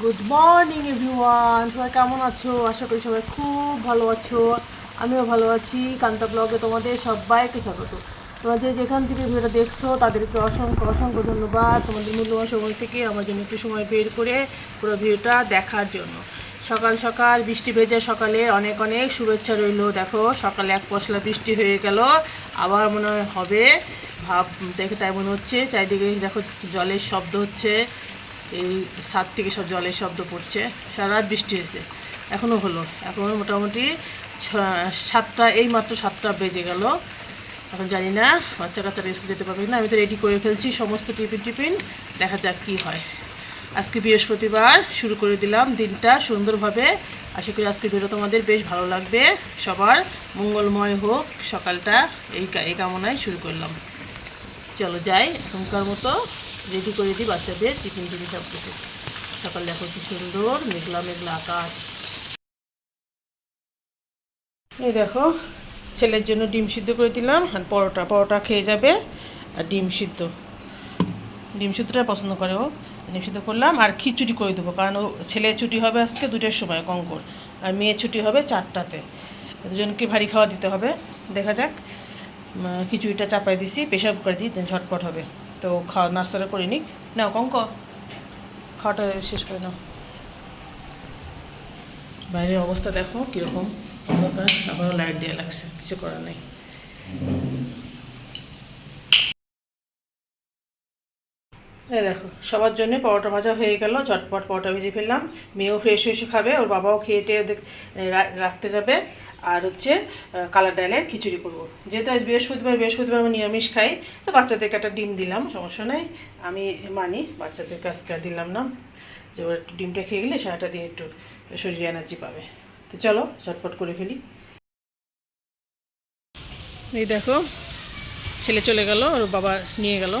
Good morning everyone সবাই কেমন আছো? আশা করি সবাই খুব ভালো আছো। আমিও ভালো আছি। কান্তা ব্লগে তোমাদের সবাইকে স্বাগত। তোমরা যে যেখান থেকে ভিডিওটা দেখছ, তাদেরকে অসংখ্য অসংখ্য ধন্যবাদ তোমাদের মূল্যবান সময় থেকে আমার জন্য একটু সময় বের করে পুরো ভিডিওটা দেখার জন্য। সকাল সকাল বৃষ্টি ভেজা সকালে অনেক অনেক শুভেচ্ছা রইল। দেখো, সকালে এক পশলা বৃষ্টি হয়ে গেল। আবার মনে হবে। ভাব, দেখে তাই মনে হচ্ছে। চারিদিকে দেখো জলের শব্দ হচ্ছে। এই সাত থেকে সব জলের শব্দ পড়ছে। সারা রাত বৃষ্টি হয়েছে। এখনও হলো। এখন মোটামুটি সাতটা, এই মাত্র সাতটা বেজে গেল। এখন জানি না বাচ্চা কাচ্চারা স্কুল যেতে পারবে না আমি তো রেডি করে ফেলছি সমস্ত টিফিন টিফিন। দেখা যাক কী হয়। আজকে বৃহস্পতিবার, শুরু করে দিলাম দিনটা সুন্দরভাবে। আশা করি আজকে ভিডিও তোমাদের বেশ ভালো লাগবে। সবার মঙ্গলময় হোক। সকালটা এই এই কামনায় শুরু করলাম। চলো যাই এখনকার মতো। রেডি করে দিই বাচ্চাদের, টিফিন টিফিন সব কিছু। সকাল দেখো কি সুন্দর, মেঘলা মেঘলা আকাশ। এই দেখো, ছেলের জন্য ডিম সিদ্ধ করে দিলাম, আর পরোটা পরোটা খেয়ে যাবে, আর ডিম সিদ্ধ। ডিম সিদ্ধটা পছন্দ করে ও। ডিম সিদ্ধ করলাম, আর খিচুড়ি করে দেবো, কারণ ও ছেলে ছুটি হবে আজকে দুটোর সময় কঙ্কর, আর মেয়ে ছুটি হবে চারটাতে। দুজনকে ভারী খাওয়া দিতে হবে। দেখা যাক খিচুড়িটা চাপাই দিছি প্রেশার কুকার দিই, ঝটপট হবে। তো খাওয়া নাস্তাটা করে নিক। নাও, কঙ্ক। খাওয়াটা শেষ করে নাও। বাইরের অবস্থা দেখো কীরকম। আবারও লাইট দেওয়া লাগছে, কিছু করার নেই। দেখো, সবার জন্য পরোটা ভাজা হয়ে গেল ঝটপট পরোটা ভেজে ফেললাম। মেয়েও ফ্রেশ হয়ে খাবে, ওর বাবাও খেয়ে টেয়ে রাখতে যাবে। আর হচ্ছে কালার ডালের খিচুড়ি করব। যেহেতু আজ বৃহস্পতিবার বৃহস্পতিবার আমি নিরামিষ খাই, তো বাচ্চাদেরকে একটা ডিম দিলাম, সমস্যা নাই। আমি মানি বাচ্চাদেরকে আজকে দিলাম না। যে ওরা একটু ডিমটা খেয়ে গেলে সারাটা দিন একটু শরীরে এনার্জি পাবে। তো চলো, ঝটপট করে ফেলি। এই দেখো, ছেলে চলে গেল, ওর বাবা নিয়ে গেল।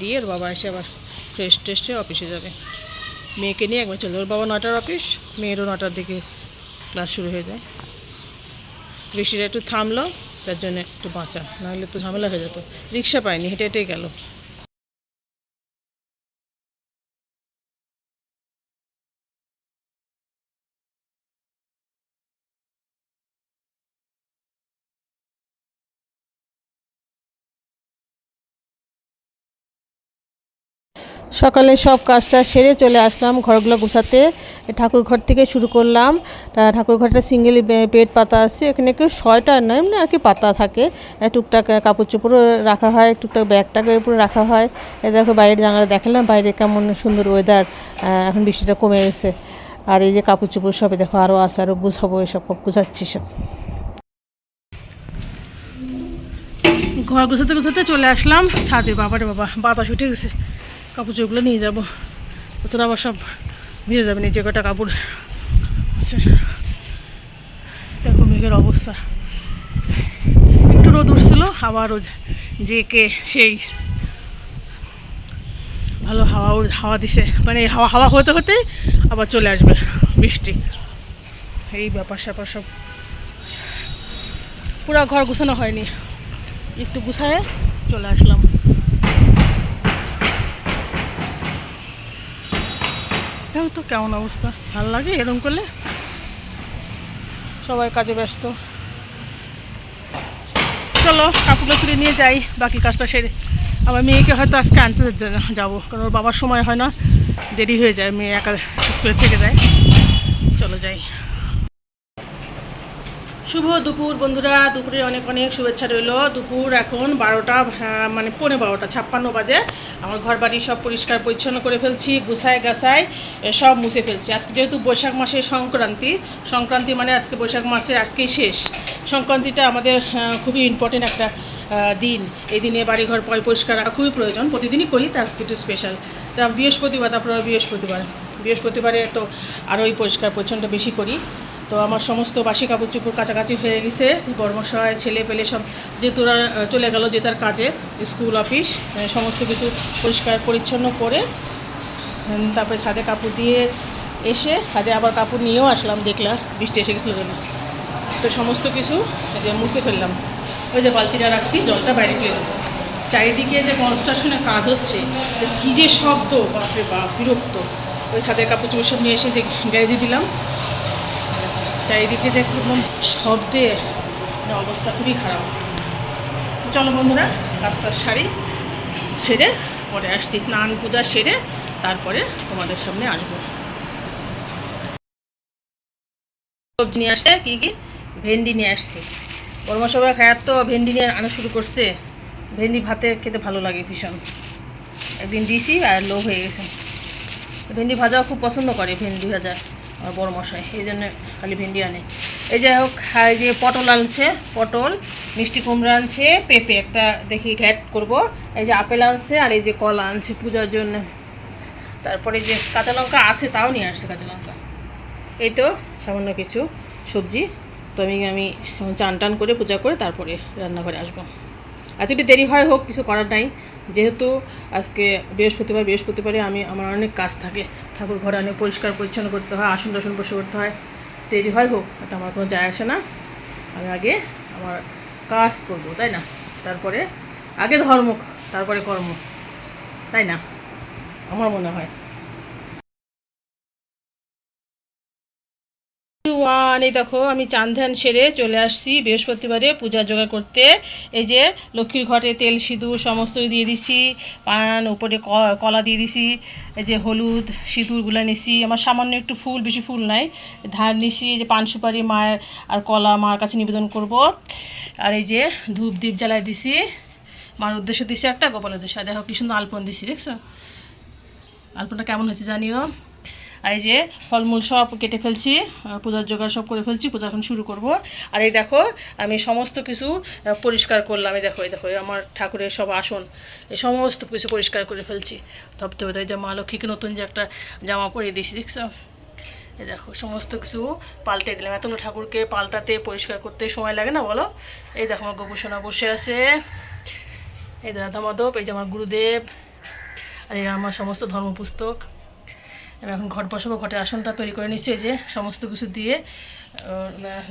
দিয়ে ওর বাবা এসে আবার ফ্রেশ ট্রেশে অফিসে যাবে। মেয়েকে নিয়ে একবার চলে, ওর বাবা নটার অফিস মেয়েরও নটার দিকে ক্লাস শুরু হয়ে যায়। বৃষ্টিটা একটু থামলো, তার জন্য একটু বাঁচা, নাহলে তো ঝামেলা হয়ে যেত। রিক্সা পায়নি হেঁটে হেঁটেই গেল। সকালে সব কাজটা সেরে চলে আসলাম, ঘরগুলো গুছাতে। ঠাকুর ঘর থেকে শুরু করলাম। ঠাকুর ঘরটা সিঙ্গেল বেড পাতা আছে এখানে কেউ ছয়টা নয় এমনি আর কি পাতা থাকে। টুকটাক কাপড় চোপড়ও রাখা হয়, টুকটাক ব্যাগটাকের উপরে রাখা হয়। এ দেখো বাইরের জানালা দেখালাম, বাইরে কেমন সুন্দর ওয়েদার এখন বৃষ্টিটা কমে গেছে। আর এই যে কাপড় চোপড় সবে দেখো আরও আছে আরও গুছাবো এসব সব গুছাচ্ছি সব। ঘর গুছাতে গুছাতে চলে আসলাম। ছাদে বাবারে বাবা, বাতাস উঠে গেছে। কাপড় চোপগুলো নিয়ে যাব। তাছাড়া আবার সব ভিজে যাবে নিচে কটা কাপড় আছে। দেখো মেঘের অবস্থা। একটু রোদ উঠছিল আবারও যে কে সেই ভালো হাওয়া হাওয়া দিছে। মানে হাওয়া হাওয়া হতে হতে আবার চলে আসবে বৃষ্টি। এই ব্যাপার স্যাপার সব। পুরা ঘর গুছানো হয়নি। একটু গুছায় চলে আসলাম। দেখো তো কেমন অবস্থা? ভালো লাগে এরকম করলে? সবাই কাজে ব্যস্ত। চলো কাপড়টা তুলে নিয়ে যাই, বাকি কাজটা সেরে। আবার মেয়েকে হয়তো আজকে আনতে যাব, কারণ ওর বাবার সময় হয় না। দেরি হয়ে যায়, মেয়ে একা স্কুলে থেকে যায়। চলো যাই। শুভ দুপুর বন্ধুরা দুপুরে অনেক অনেক শুভেচ্ছা রইল। দুপুর এখন বারোটা হ্যাঁ, মানে পৌনে বারোটা ছাপ্পান্ন বাজে। আমার ঘর বাড়ি সব পরিষ্কার পরিচ্ছন্ন করে ফেলছি গুছায় গাছায় সব মুছে ফেলছি। আজকে যেহেতু বৈশাখ মাসের সংক্রান্তি সংক্রান্তি মানে আজকে বৈশাখ মাসের আজকেই শেষ। সংক্রান্তিটা আমাদের খুবই ইম্পর্টেন্ট একটা দিন। এই দিনে বাড়িঘর পরিষ্কার রাখা খুবই প্রয়োজন। প্রতিদিনই করি তা আজকে একটু স্পেশাল তা বৃহস্পতিবার তারপর বৃহস্পতিবার। বৃহস্পতিবারে তো আরোই পরিষ্কার পরিচ্ছন্ন বেশি করি। তো আমার সমস্ত বাসি কাপড় কাছাকাছি হয়ে গেছে। বর্মশায় ছেলে পেলে সব যেহেতু ওরা চলে গেল যে তার কাজে, স্কুল, অফিস সমস্ত কিছু পরিষ্কার পরিচ্ছন্ন করে তারপরে ছাদে কাপড় দিয়ে এসে ছাদে আবার কাপড় নিয়েও আসলাম দেখলাম বৃষ্টি এসে গেছিল জন্য। তো সমস্ত কিছু যে মুছে ফেললাম। ওই যে বালতিটা রাখছি, জলটা বাইরে ফেলে দেবো চারিদিকে যে কনস্ট্রাকশনের কাজ হচ্ছে কী যে শব্দ, বাপরে বাপ, বিরক্ত। ওই ছাদের কাপড় চোপড় সব নিয়ে এসে যে গ্যারেজে দিলাম। চারিদিকে যে একদম শব্দে মানে অবস্থা খুবই খারাপ। চলো বন্ধুরা, কাজটা সারি, সেরে পরে আসছি, স্নান পূজা সেরে তারপরে তোমাদের সামনে আসব। সবজি নিয়ে আসছে, কী কী? ভেন্ডি নিয়ে আসছে। বর্মা সবাই খায়ার তো ভেন্ডি নিয়ে আনা শুরু করছে। ভেন্ডি ভাতে খেতে ভালো লাগে ভীষণ। একদিন দিছি আর লো হয়ে গেছে। ভেন্ডি ভাজাও খুব পছন্দ করে, ভেন্ডি ভাজা বড় মশাই, এই জন্য খালি ভেন্ডি আনে। এই যাই হোক এই যে পটল আনছে, পটল, মিষ্টি কুমড়া আনছে, পেঁপে একটা দেখি ঘ্যাট করব। এই যে আপেল আনছে, আর এই যে কলা আনছে পূজার জন্য। তারপরে যে কাঁচা লঙ্কা আছে, তাও নিয়ে আসছে কাঁচা লঙ্কা। এই তো সামান্য কিছু সবজি। তো আমি আমি চান টান করে পূজা করে তারপরে রান্নাঘরে আসব। আজ একটু দেরি হয়, হোক, কিছু করার নাই। যেহেতু আজকে বৃহস্পতিবার, বৃহস্পতিবারে আমি, আমার অনেক কাজ থাকে। ঠাকুর ঘরে অনেক পরিষ্কার, পরিচ্ছন্ন করতে হয়, আসন টাসন বসে করতে হয়। দেরি হয়, হোক এটা আমার কোনো যায় আসে না। আমি আগে আমার কাজ করব, তাই না? তারপরে, আগে ধর্ম, তারপরে কর্ম, তাই না? আমার মনে হয়। ওয়ান, এই দেখো আমি চান ধ্যান সেরে চলে আসছি বৃহস্পতিবারে পূজা জোগাড় করতে। এই যে লক্ষ্মীর ঘরে তেল, সিঁদুর সমস্ত দিয়ে দিছি, পান, উপরে কলা দিয়ে দিছি, এই যে হলুদ সিঁদুরগুলো নিছি। আমার সামান্য একটু ফুল, বেশি ফুল নাই ধান নিছি, এই যে পান সুপারি মায়ের আর কলা মার কাছে নিবেদন করব। আর এই যে ধূপ দ্বীপ জ্বালায় দিছি, মার উদ্দেশ্য দিছি একটা, গোপালের উদ্দেশ্য। দেখো কি সুন্দর আলপন দিছি, দেখছ? আলপনাটা কেমন হয়েছে জানিও? এই যে ফলমূল সব কেটে ফেলছি পূজার জোগাড় সব করে ফেলছি, পূজা এখন শুরু করব। আর এই দেখো, আমি সমস্ত কিছু পরিষ্কার করলাম। এই দেখো এই দেখো আমার ঠাকুরের সব আসন, এই সমস্ত কিছু পরিষ্কার করে ফেলছি। তবে তো যে মা লক্ষ্মীকে নতুন যে একটা জামা পরিয়ে দিয়েছি, দেখছ? এই দেখো, সমস্ত কিছু পাল্টে দিলাম। এতগুলো ঠাকুরকে পাল্টাতে, পরিষ্কার করতে সময় লাগে না, বলো? এই দেখো, আমার গোপুসোনা বসে আছে। এই রাধা মাধব এই যে আমার গুরুদেব, আর এই আমার সমস্ত ধর্মপুস্তক। আমি এখন ঘট বসাবো, ঘটের আসনটা তৈরি করে নিচ্ছি যে সমস্ত কিছু দিয়ে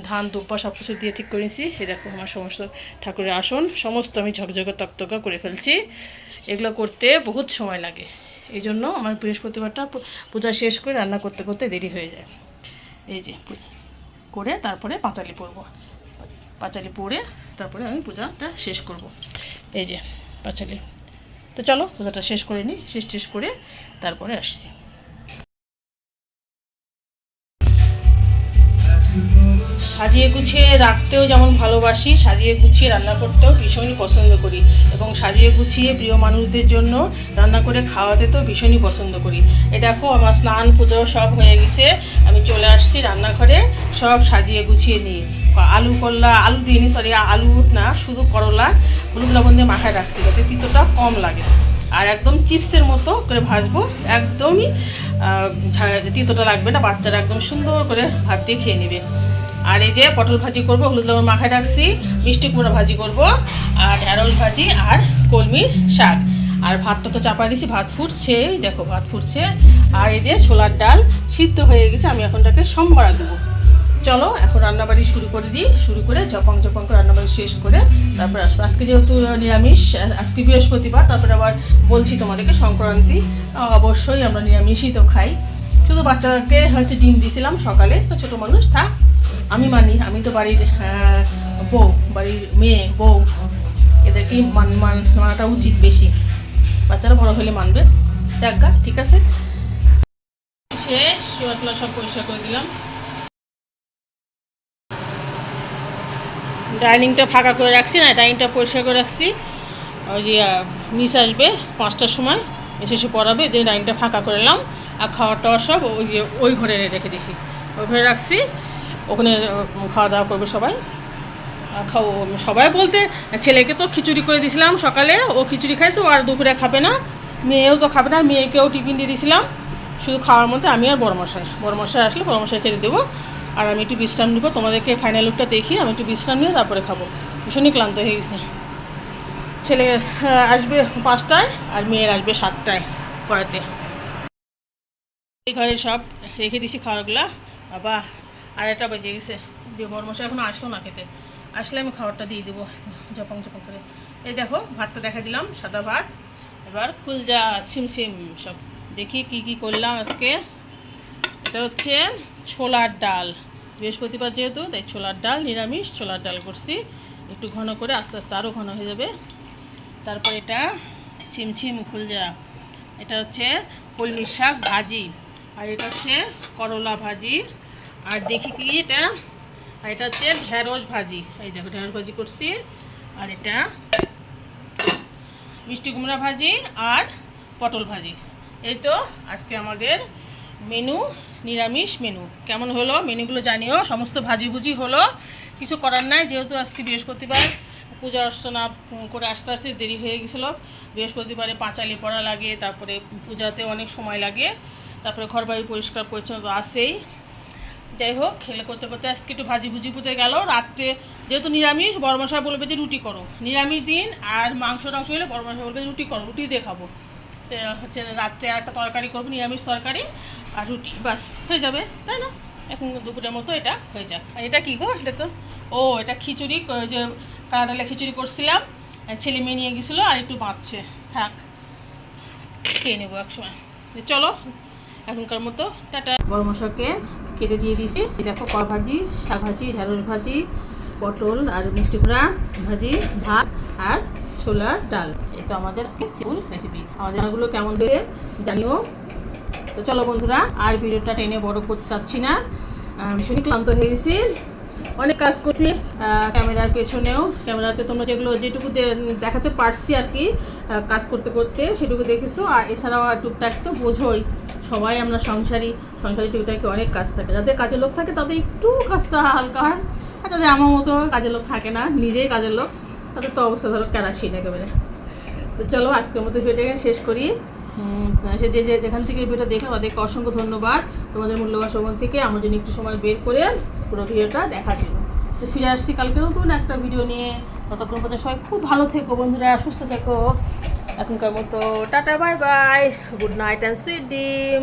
ধান, দুব্বা সব কিছু দিয়ে ঠিক করে নিচ্ছি এই দেখো আমার সমস্ত ঠাকুরের আসন, সমস্ত আমি ঝকঝকে তকতকা করে ফেলছি। এগুলো করতে বহুত সময় লাগে। এই জন্য আমার বৃহস্পতিবারটা পূজা শেষ করে রান্না করতে করতে দেরি হয়ে যায়। এই যে করে তারপরে পাঁচালি পরব। পাঁচালি পরে তারপরে আমি পূজাটা শেষ করব। এই যে পাঁচালি। তো চলো পূজাটা শেষ করে নিই, শেষ শেষ করে তারপরে আসছি। সাজিয়ে গুছিয়ে রাখতেও যেমন ভালোবাসি, সাজিয়ে গুছিয়ে রান্না করতেও ভীষণই পছন্দ করি এবং সাজিয়ে গুছিয়ে প্রিয় মানুষদের জন্য রান্না করে খাওয়াতে তো ভীষণই পছন্দ করি। এ দেখো আমার স্নান, পুজো সব হয়ে গেছে, আমি চলে আসছি রান্নাঘরে, সব সাজিয়ে গুছিয়ে নিয়ে। আলু করলা, আলু দিইনি সরি আলু না, শুধু করলা, হলুদ লবণ দিয়ে মাখায় রাখছি যাতে তিতোটা কম লাগে। আর একদম চিপসের মতো করে ভাজবো, একদমই তিতোটা লাগবে না, বাচ্চারা একদম সুন্দর করে ভাত দিয়ে খেয়ে নেবে। আর এই যে পটল ভাজি করব, হলুদ লবণ মাখায় রাখছি, মিষ্টি কুমড়া ভাজি করব, আর ঢেঁড়স ভাজি আর কলমির শাক। আর ভাতটা তো চাপা দিয়েছি, ভাত ফুটছে দেখো ভাত ফুটছে। আর এই যে ছোলার ডাল সিদ্ধ হয়ে গেছে, আমি এখনটাকে সম্বারা দেবো। চলো, এখন রান্নাবাড়ি শুরু করে দিই, শুরু করে জপং জপং করে রান্নাবাড়ি শেষ করে তারপর আসব। আজকে যেহেতু নিরামিষ, আজকে বৃহস্পতিবার, তারপরে আবার বলছি তোমাদেরকে, সংক্রান্তি, অবশ্যই আমরা নিরামিষই তো খাই। শুধু বাচ্চাকে হচ্ছে ডিম দিয়েছিলাম সকালে, তো ছোটো মানুষ, থাক। আমি মানি, আমি তো বাড়ির বউ, বাড়ির মেয়ে, বউ এদেরকেই মান মান, মানাটা উচিত বেশি। বাচ্চারা বড় হলে মানবে। যাজ্ঞা ঠিক আছে? শেষ চুয়াটলা সব পরিষ্কার করে দিলাম। ডাইনিংটা ফাঁকা করে রাখছি, না, ডাইনিংটা পরিষ্কার করে রাখছি। ওই যে মিস আসবে পাঁচটার সময়, এসে এসে পড়াবে যে ডাইনিংটা ফাঁকা করে নিলাম আর খাওয়া টাওয়া সব ওই ওই ঘরে রেখে দিছি। ওই ঘরে রাখছি। ওখানে খাওয়া দাওয়া করবে সবাই। সবাই বলতে ছেলেকে তো খিচুড়ি করে দিয়েছিলাম সকালে, ও খিচুড়ি খাইছে, ও আর দুপুরে খাবে না। মেয়েও তো খাবে না, মেয়েকেও টিফিন দিয়ে দিয়েছিলাম। শুধু খাওয়ার মধ্যে আমি আর বড়মশাই বড়মশাই আসলে বড়মশাই খেতে দেবো। আর আমি একটু বিশ্রাম নেব, তোমাদেরকে ফাইনাল লুকটা দেখি আমি একটু বিশ্রাম নিয়ে তারপরে খাব। ভীষণই ক্লান্ত হয়ে গেছে। ছেলে আসবে পাঁচটায় আর মেয়ের আসবে সাতটায় পড়াতে। এই ঘরে সব রেখে দিছি খাবারগুলা বাবা। আড়াইটা বেজে গেছে। বর্মশা এখনও আসলো না খেতে। আসলে আমি খাবারটা দিয়ে দেবো জপং জপং করে। এই দেখো, ভাতটা দেখা দিলাম, সাদা ভাত। এবার কুলজা ছিমছিম সব। দেখি কি কি করলাম আজকে। এটা হচ্ছে ছোলার ডাল। বৃহস্পতিবার যেহেতু, তাই ছোলার ডাল, নিরামিষ ছোলার ডাল করছি। একটু ঘন করে, আস্তে আস্তে আরও ঘন হয়ে যাবে। তারপর এটা ছিমছিম খুলজা। এটা হচ্ছে কলমি শাক ভাজি। আর এটা হচ্ছে করলা ভাজি। আর দেখি কি এটা? আর এটা হচ্ছে ঢেঁড়স ভাজি। এই দেখো ঢেঁড়স ভাজি করছি। আর এটা মিষ্টি কুমড়া ভাজি আর পটল ভাজি। এই তো আজকে আমাদের মেনু, নিরামিষ মেনু। কেমন হলো? মেনুগুলো জানিও। সমস্ত ভাজি ভুজি হলো। কিছু করার নাই, যেহেতু আজকে বৃহস্পতিবার। পূজা অর্চনা করে আসতে আসতে দেরি হয়ে গেছিল। বৃহস্পতিবারে পাঁচালি পড়া লাগে, তারপরে পূজাতে অনেক সময় লাগে। তারপরে ঘর বাড়ি পরিষ্কার পরিচ্ছন্ন তো আসেই যাই হোক, খেলে করতে করতে আজকে একটু ভাজি ভুজি পুঁতে গেল। রাত্রে যেহেতু নিরামিষ, বড়মশাই বলবে যে রুটি করো। নিরামিষ দিন আর মাংস টাংস হলে বড়মশাই বলবে রুটি করো, রুটি দিয়ে খাব। তো হচ্ছে রাত্রে একটা তরকারি করব, নিরামিষ তরকারি আর রুটি বাস হয়ে যাবে, তাই না? এখন দুপুরের মতো এটা হয়ে যাক। আর এটা কী গো? এটা তো, ও, এটা খিচুড়ি যে কানাডালে খিচুড়ি করছিলাম। ছেলে মেয়ে নিয়ে গেছিল আর একটু বাঁচছে। থাক, খেয়ে নেব একসময়। চলো, এখনকার মতো, টাটা। বড় মশাকে কেটে দিয়ে দিয়েছি। দেখো কড়া ভাজি, শাক ভাজি, ঢেঁড়স ভাজি, পটল আর মিষ্টি কুমড়া ভাজি, ভাত আর ছোলার ডাল। তো আমাদের আজকে সিম্পল রেসিপি আমাদের কেমন দিয়ে জানিও। তো চলো বন্ধুরা, আর ভিডিওটা টেনে বড় করতে চাচ্ছি না। ভীষণই ক্লান্ত হয়ে গেছি। অনেক কাজ করছি ক্যামেরার পেছনেও। ক্যামেরাতে তোমরা যেগুলো, যেটুকু দেখাতে পারছি আর কি কাজ করতে করতে, সেটুকু দেখেছ। আর এছাড়াও আর টুকটাক তো বোঝোই। সবাই আমরা সংসারী সংসারী টুকটাকে অনেক কাজ থাকে। যাদের কাজের লোক থাকে, তাদের একটু কাজটা হালকা হয়। আর যাদের আমার মতো কাজের লোক থাকে না, নিজেই কাজের লোক, তাদের তো অবস্থা ধরো কেরাসিন একেবারে। তো চলো, আজকের মতো ভিডিওটা শেষ করি। সে যে যে যেখান থেকে ভিডিও দেখে, তাদেরকে অসংখ্য ধন্যবাদ। তোমাদের মূল্যবান সময় থেকে আমার জন্য একটু সময় বের করে পুরো ভিডিওটা দেখার জন্য। তো ফিরে আসছি কালকে নতুন একটা ভিডিও নিয়ে। ততক্ষণ পর্যন্ত সবাই খুব ভালো থেকো বন্ধুরা, সুস্থ থেকো। এখনকার মতো tata bye bye good night and sweet dream